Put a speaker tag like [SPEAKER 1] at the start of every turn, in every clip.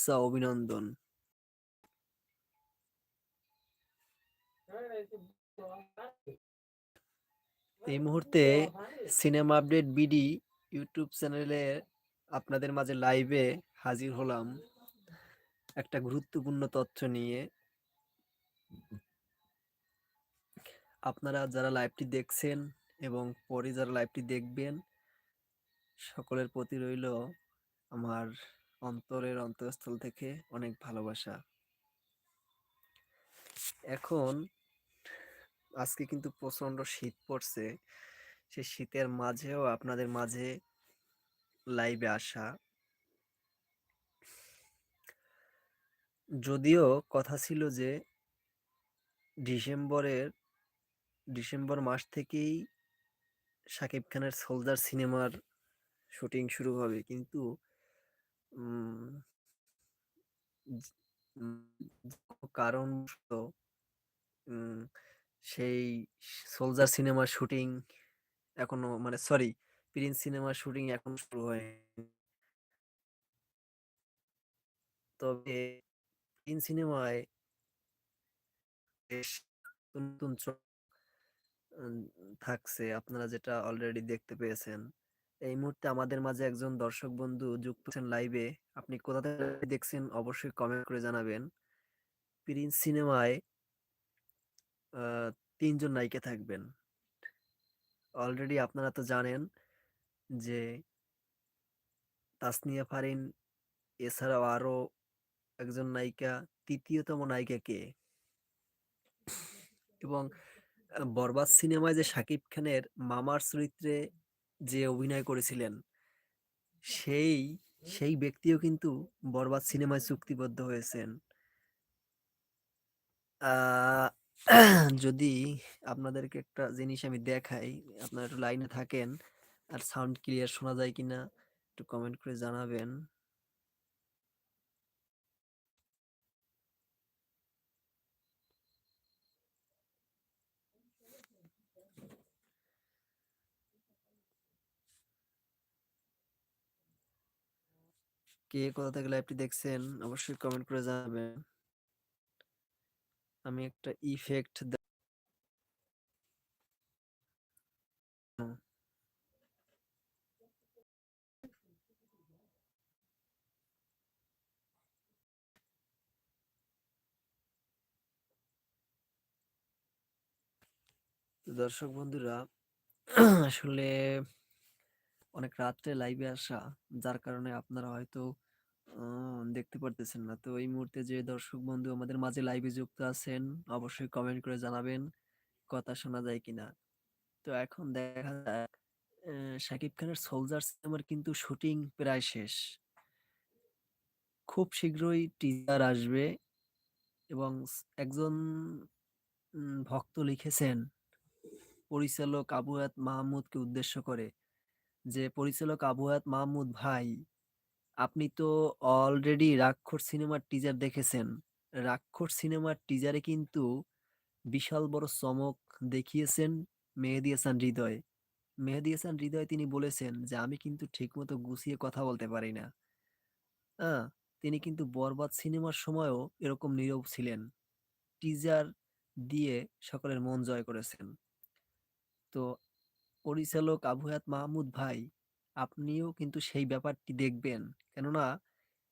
[SPEAKER 1] শুভেচ্ছা অভিনন্দন। এই মুহূর্তে সিনেমা আপডেট বিডি ইউটিউব চ্যানেলে আপনাদের মাঝে লাইভে হাজির হলাম। একটা গুরুত্বপূর্ণ তথ্য নিয়ে। আপনারা যারা লাইভটি দেখছেন এবং পরে যারা লাইভটি দেখবেন, সকলের প্রতি রইল আমার অন্তরের অন্তঃস্থল থেকে অনেক ভালোবাসা। এখন আজকে কিন্তু প্রচণ্ড শীত পড়ছে। সেই শীতের মাঝেও আপনাদের মাঝে লাইভে আসা। যদিও কথা ছিল যে ডিসেম্বরের, ডিসেম্বর মাস থেকেই শাকিব খানের সোলজার সিনেমার শুটিং শুরু হবে। কিন্তু কারণ সেই সোলজার সিনেমার শুটিং এখনও মানে সরি, প্রিন্স সিনেমার শুটিং এখন শুরু হয়নি। তবে প্রিন্স সিনেমায় বেশ নতুন থাকছে, আপনারা যেটা অলরেডি দেখতে পেয়েছেন। এই মুহূর্তে আমাদের মাঝে একজন দর্শক বন্ধু যুক্ত আছেন লাইভে আপনি কোথা থেকে দেখছেন অবশ্যই কমেন্ট করে জানাবেন। প্রিন্স সিনেমায় তিনজন নায়িকা থাকবেন। অলরেডি আপনারা তো জানেন যে তাসনিয়া ফারিন, এছাড়াও আরও একজন নায়িকা, তৃতীয়তম নায়িকা কে? এবং বরবাদ সিনেমায় যে শাকিব খানের মামার চরিত্রে যে অভিনয় করেছিলেন সেই সেই ব্যক্তিও কিন্তু বরবাদ সিনেমায় চুক্তিবদ্ধ হয়েছেন। যদি আপনাদেরকে একটা জিনিস আমি দেখাই আপনারা একটু লাইনে থাকেন আর সাউন্ড ক্লিয়ার শোনা যায় কিনা একটু কমেন্ট করে জানাবেন। কে কোথা থেকে লাইভটি দেখছেন, অবশ্যই কমেন্ট করে জানাবেন। আমি একটা ইফেক্ট দর্শক বন্ধুরা, আসলে অনেক রাত্রে লাইভে আসা, যার কারণে আপনারা হয়তো দেখতে পারতেছেন না। তো এই মুহূর্তে যে দর্শক বন্ধু আমাদের মাঝে লাইভে যুক্ত আছেন, অবশ্যই কমেন্ট করে জানাবেন, কথা শোনা যায় কিনা। তো এখন দেখা যাক শাকিব খানের সোলজার সিনেমার কিন্তু শুটিং প্রায় শেষ। খুব শীঘ্রই টিজার আসবে এবং একজন ভক্ত লিখেছেন, পরিচালক আবু মাহমুদকে উদ্দেশ্য করে। যে পরিচালক আবু হায়াত মাহমুদ ভাই, আপনি তো অলরেডি রাক্ষস সিনেমার টিজার দেখেছেন। রাক্ষস সিনেমার টিজারে কিন্তু বিশাল বড় চমক দেখিয়েছেন মেহেদি হাসান হৃদয়। মেহেদি হাসান হৃদয় তিনি বলেছেন যে, আমি কিন্তু ঠিকমতো গুছিয়ে কথা বলতে পারি না। হ্যাঁ তিনি কিন্তু বরবাদ সিনেমার সময়ও এরকম নীরব ছিলেন। টিজার দিয়ে সকলের মন জয় করেছেন। তো পরিচালক আবু হায়াত মাহমুদ ভাই, আপনিও কিন্তু সেই ব্যাপারটি দেখবেন। কেননা,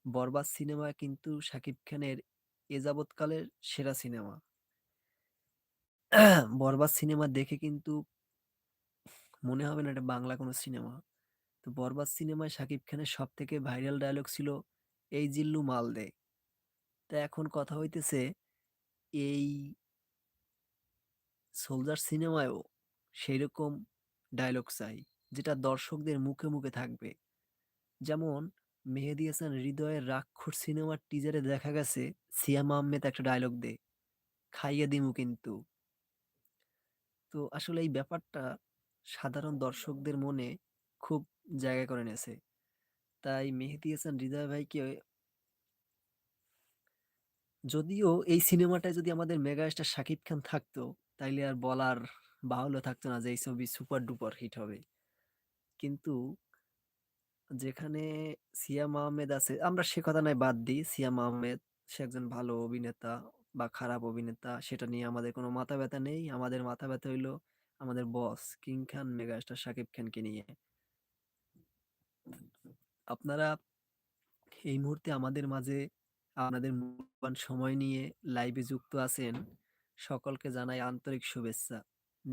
[SPEAKER 1] বরবাদ সিনেমা কিন্তু শাকিব খানের এ যাবৎকালের সেরা সিনেমা। বরবাদ সিনেমা দেখে কিন্তু মনে হবে না এটা বাংলা কোনো সিনেমা। তো বরবাদ সিনেমায় শাকিব খানের সব থেকে ভাইরাল ডায়লগ ছিল, এই জিল্লু মাল দে। তা এখন কথা হইতেছে, এই সোলজার সিনেমায়ও সেই রকম ডায়লগ চাই, যেটা দর্শকদের মুখে মুখে থাকবে। যেমন, মেহেদি হাসান হৃদয়ের রাক্ষর সিনেমার টিজারে দেখা গেছে, সিয়াম আহমেদ একটা ডায়লগ দে। খাইয়ে দিমু কিন্তু। তো আসলে এই ব্যাপারটা সাধারণ দর্শকদের মনে খুব জায়গা করে নেছে তাই মেহেদি হাসান হৃদয় ভাইকে যদিও এই সিনেমাটায় যদি আমাদের মেগাস্টার শাকিব খান থাকতো, তাইলে আর বলার বাহুল্য থাকতো না যে এই ছবি সুপার ডুপার হিট হবে কিন্তু যেখানে সিয়াম আহমেদ আছে, আমরা সে কথা নয় বাদ দিই। সিয়াম আহমেদ সে একজন ভালো অভিনেতা বা খারাপ অভিনেতা, সেটা নিয়ে আমাদের কোনো মাথা ব্যথা নেই। আমাদের মাথা ব্যথা হইল আমাদের boss king Khan megastar Shakib খানকে নিয়ে। আপনারা এই মুহূর্তে আমাদের মাঝে আপনাদের মূল্যবান সময় নিয়ে লাইভে যুক্ত আছেন। সকলকে জানাই আন্তরিক শুভেচ্ছা।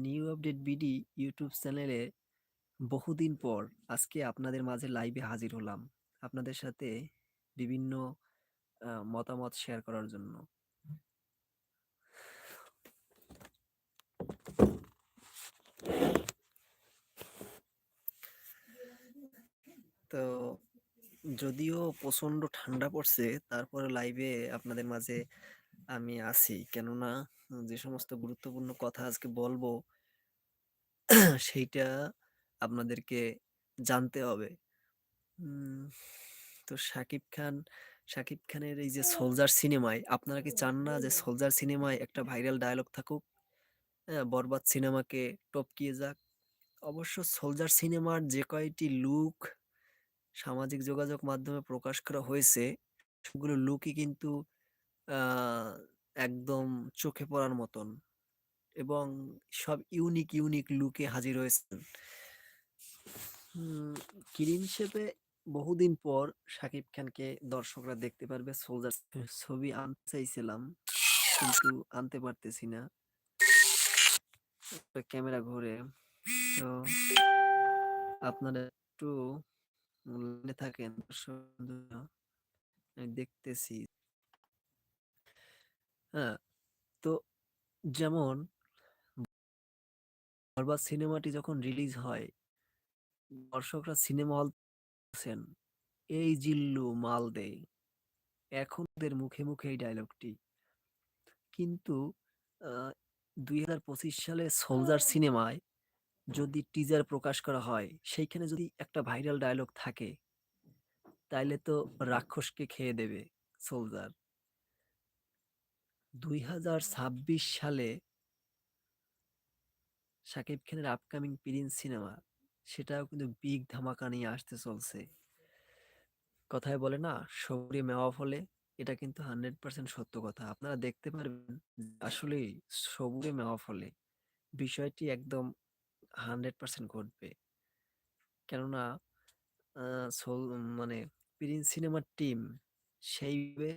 [SPEAKER 1] নিউ আপডেট বিডি ইউটিউব চ্যানেলে বহুদিন পর আজকে আপনাদের মাঝে লাইভে হাজির হলাম। আপনাদের সাথে বিভিন্ন মতামত শেয়ার করার জন্য। তো যদিও প্রচণ্ড ঠান্ডা পড়ছে, তারপরে লাইভে আপনাদের মাঝে আমি আছি। কেননা যে সমস্ত গুরুত্বপূর্ণ কথা আজকে বলব সেইটা আপনাদেরকে জানতে হবে। তো শাকিব খান, শাকিব খানের এই যে 'সোলজার' সিনেমায় আপনারা কি চান না যে 'সোলজার' সিনেমায় একটা ভাইরাল ডায়লগ থাকুক? হ্যাঁ, 'বরবাদ' সিনেমাকে টপকিয়ে যাক। অবশ্য 'সোলজার' সিনেমার যে কয়টি লুক সামাজিক যোগাযোগ মাধ্যমে প্রকাশ করা হয়েছে, সবগুলো লুকই কিন্তু একদম চোখে পড়ার মতন এবং সব ইউনিক, ইউনিক লুকে হাজির হয়েছেন। কিরিম হিসেবে বহুদিন পর শাকিব খানকে দর্শকরা দেখতে পারবে 'সোলজার' ছবি আনতে চাইছিলাম কিন্তু আনতে পারতেছি না। ক্যামেরা ঘুরে। তো আপনারা একটু থাকেন দর্শক দেখতেছি। হ্যাঁ, তো যেমন 'বরবাদ' সিনেমাটি যখন রিলিজ হয় দর্শকরা সিনেমা হল ছেন, "এই জিল্লু মাল দে।" এখন ওদের মুখে, মুখে এই ডায়লগটি কিন্তু আ ২০২৫ সালে 'সোলজার' সিনেমায় যদি টিজার প্রকাশ করা হয়, সেইখানে যদি একটা ভাইরাল ডায়লগ থাকে তাইলে তো রাক্ষসকে খেয়ে দেবে 'সোলজার'। ২০২৬ সালে শাকিব খানের আপকামিং 'প্রিন্স' সিনেমা, সেটাও কিন্তু বিগ ধামাকা নিয়ে আসতে চলছে। কথায় বলে না, "সবুরে মেওয়া ফলে" এটা কিন্তু 100% সত্য কথা। আপনারা দেখতে পারবেন আসলেই সবুরে মেওয়া ফলে। বিষয়টি একদম 100% ঘটবে। কেননা মানে 'প্রিন্স' সিনেমার টিম সেইভাবে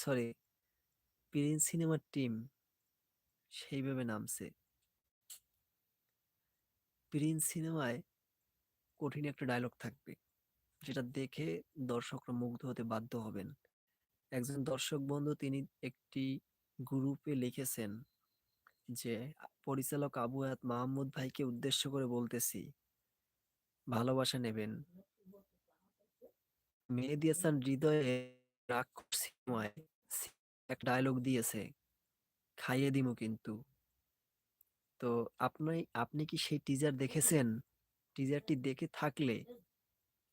[SPEAKER 1] সরি 'প্রিন্স' সিনেমার টিম সেইভাবে নামছে। 'প্রিন্স' সিনেমায় কঠিন একটা ডায়ালগ থাকবে। যেটা দেখে দর্শকরা মুগ্ধ হতে বাধ্য হবেন। একজন দর্শক বন্ধু তিনি একটি গ্রুপে লিখেছেন যে, "পরিচালক আবু হায়াত মাহমুদ ভাইকে উদ্দেশ্য করে বলতেছি, ভালোবাসা নেবেন।" মেহেদী হাসান হৃদয়ে রাক্ষস সিনেমায় একটা ডায়ালগ দিয়েছে, "খাইয়ে দিমু কিন্তু।" তো আপনি আপনি কি সেই টিজার দেখেছেন? টিজারটি দেখে থাকলে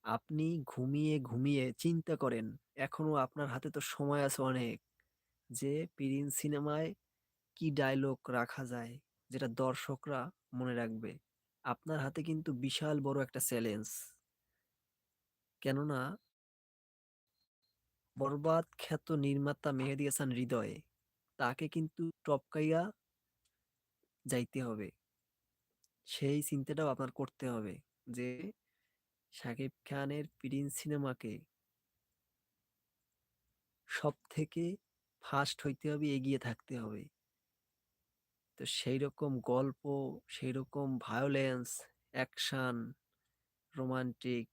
[SPEAKER 1] আপনি ঘুমিয়ে, ঘুমিয়ে চিন্তা করেন, এখনও আপনার হাতে তো সময় আছে অনেক। যে 'প্রিন্স' সিনেমায় কি ডায়লগ রাখা যায়, যেটা দর্শকরা মনে রাখবে। আপনার হাতে কিন্তু বিশাল বড় একটা চ্যালেঞ্জ। কেননা 'বরবাদ' খ্যাত নির্মাতা মেহেদী হাসান হৃদয়, তাকে কিন্তু টপকাইয়া যাইতে হবে। সেই চিন্তাটাও আপনার করতে হবে যে, শাকিব খানের 'প্রিন্স' সিনেমাকে সবথেকে ফার্স্ট হইতে হবে, এগিয়ে থাকতে হবে। তো সেই রকম গল্প, সেইরকম ভায়োলেন্স, অ্যাকশন, রোমান্টিক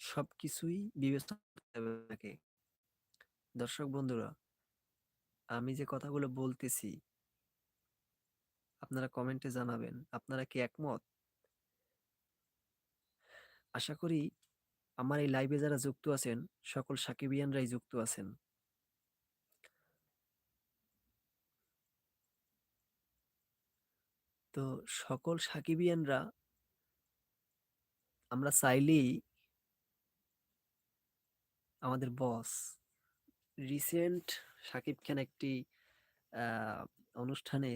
[SPEAKER 1] সবকিছুই বিবেচনা করতে হবে আপনাকে। দর্শক বন্ধুরা, আমি যে কথাগুলো বলতেছি আপনারা কমেন্টে জানাবেন। আপনারা কি একমত? আশা করি আমার এই লাইভে যারা যুক্ত আছেন, সকল সাকিবিয়ানরাই যুক্ত আছেন। তো সকল সাকিবিয়ানরা আমরা চাইলেই আমাদের বস রিসেন্ট সাকিব খান একটি অনুষ্ঠানে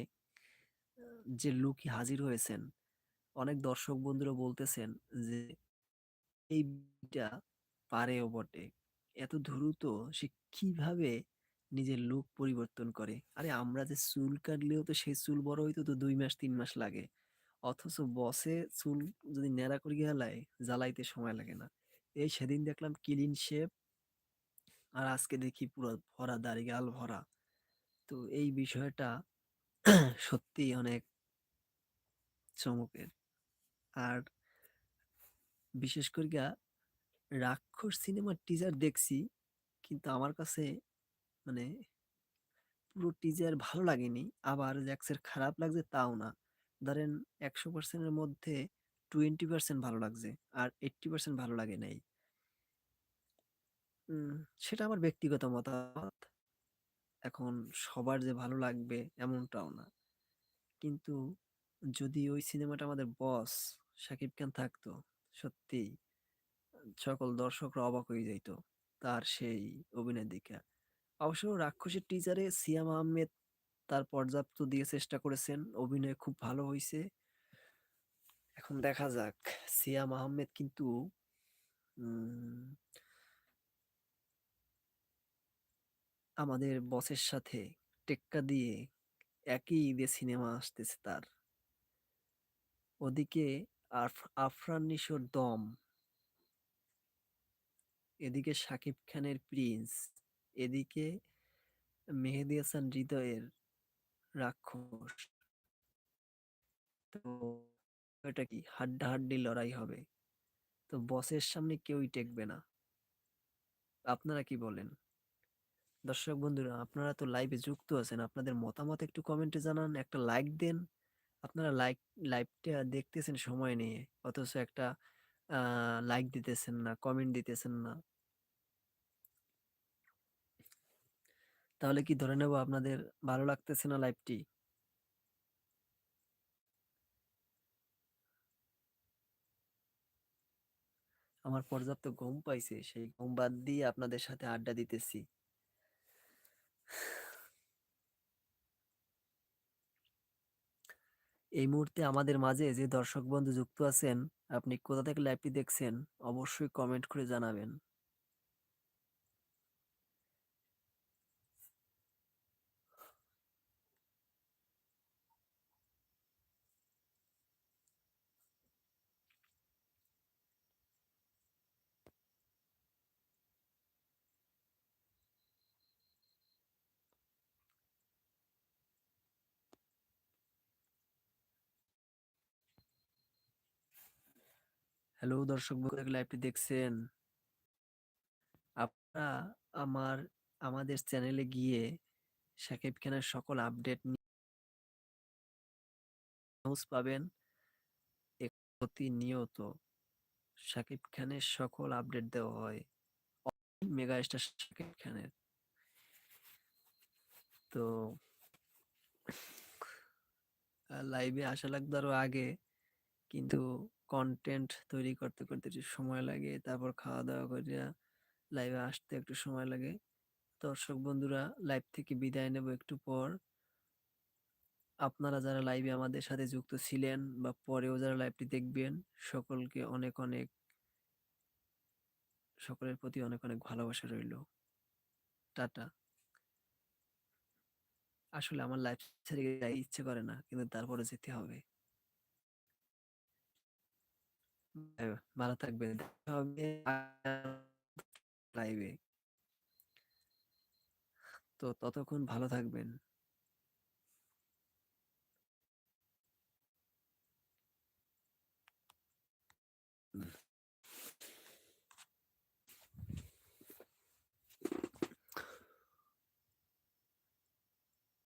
[SPEAKER 1] যে লুকই হাজির হয়েছেন, অনেক দর্শক বন্ধুরা বলতেছেন যে এই টা পারেও বটে। এত দ্রুত সে কীভাবে নিজের লুক পরিবর্তন করে? আরে আমরা যে চুল কাটলেও তো সেই চুল বড় হইতে তো দুই মাস তিন মাস লাগে। অথচ বসে চুল যদি ন্যাড়া করিয়া হেলায়, জ্বালাইতে সময় লাগে না। এই সেদিন দেখলাম ক্লিন শেভ আর আজকে দেখি পুরো ভরা দাড়ি, গাল ভরা। তো এই বিষয়টা সত্যি অনেক চমকের। আর বিশেষ কইরা 'রাক্ষস' সিনেমার টিজার দেখছি। কিন্তু আমার কাছে মানে পুরো টিজার ভালো লাগেনি। আবার জ্যাকসের খারাপ লাগছে তাও না। ধরেন ১০০% এর মধ্যে 20% ভালো লাগছে। আর 80% ভালো লাগে নাই। সেটা আমার ব্যক্তিগত মতামত। এখন সবার যে ভালো লাগবে এমনটাও না। কিন্তু যদি ওই সিনেমাটা আমাদের বস শাকিব খান থাকতো, সত্যিই আ সকল দর্শকরা অবাক হয়ে যাইত। তার সেই অভিনয় দেইখা। অবশ্য 'রাক্ষসের' টিজারে সিয়াম আহমেদ তার পর্যাপ্ত দিয়ে চেষ্টা করেছেন। অভিনয় খুব ভালো হইছে। এখন দেখা যাক। সিয়াম আহমেদ কিন্তু আমাদের বসের সাথে টেক্কা দিয়ে একই ঈদে সিনেমা আসতেছে তার। ওদিকে আফ আফরান নিশোর 'দম' এদিকে শাকিব খানের 'প্রিন্স', এদিকে মেহেদী হাসান হৃদয়ের 'রাক্ষস'। তো এটা কি হাড্ডাহাড্ডি লড়াই হবে। তো বসের সামনে কেউই টেকবে না। আপনারা কি বলেন? দর্শক বন্ধুরা আপনারা তো লাইভে যুক্ত আছেন। আপনাদের মতামত একটু কমেন্টে জানান। একটা লাইক দেন। আপনারা লাইক লাইভটা দেখতেছেন সময় নিয়ে। অথচ একটা লাইক দিতেছেন না, কমেন্ট দিতেছেন না। তাহলে কি ধরে নেব আপনাদের ভালো লাগতেছে না লাইভটি? আমার পর্যাপ্ত ঘুম পাইছে। সেই ঘুম বাদ দিয়ে আপনাদের সাথে আড্ডা দিতেছি। এই মুহূর্তে আমাদের মাঝে যে দর্শক বন্ধু যুক্ত আছেন, আপনি কোথা থেকে লাইভটি দেখছেন অবশ্যই কমেন্ট করে জানাবেন। হ্যালো দর্শক বন্ধু লাইভটি দেখছেন। আপনারা আমার, আমাদের চ্যানেলে গিয়ে শাকিব খানের সকল আপডেট নিউজ পাবেন। প্রতিনিয়ত শাকিব খানের সকল আপডেট দেওয়া হয়। মেগাস্টার শাকিব খানের। তো লাইভে আসা লাগতো আরও আগে। কিন্তু কনটেন্ট তৈরি করতে, করতে একটু সময় লাগে। তারপর খাওয়া-দাওয়া কইরা লাইভে আসতে একটু সময় লাগে। দর্শক বন্ধুরা লাইভ থেকে বিদায় নেব একটু পর। আপনারা যারা লাইভে আমাদের সাথে যুক্ত ছিলেন বা পরেও যারা লাইভটি দেখবেন সকলকে অনেক, অনেক সকলের প্রতি অনেক, অনেক ভালোবাসা রইল। টাটা। আসলে আমার লাইফ ছেড়ে ইচ্ছে করে না। কিন্তু তারপরে যেতে হবে। হ্যাঁ, ভালো থাকবেন। লাইভে। তো ততক্ষণ ভালো থাকবেন।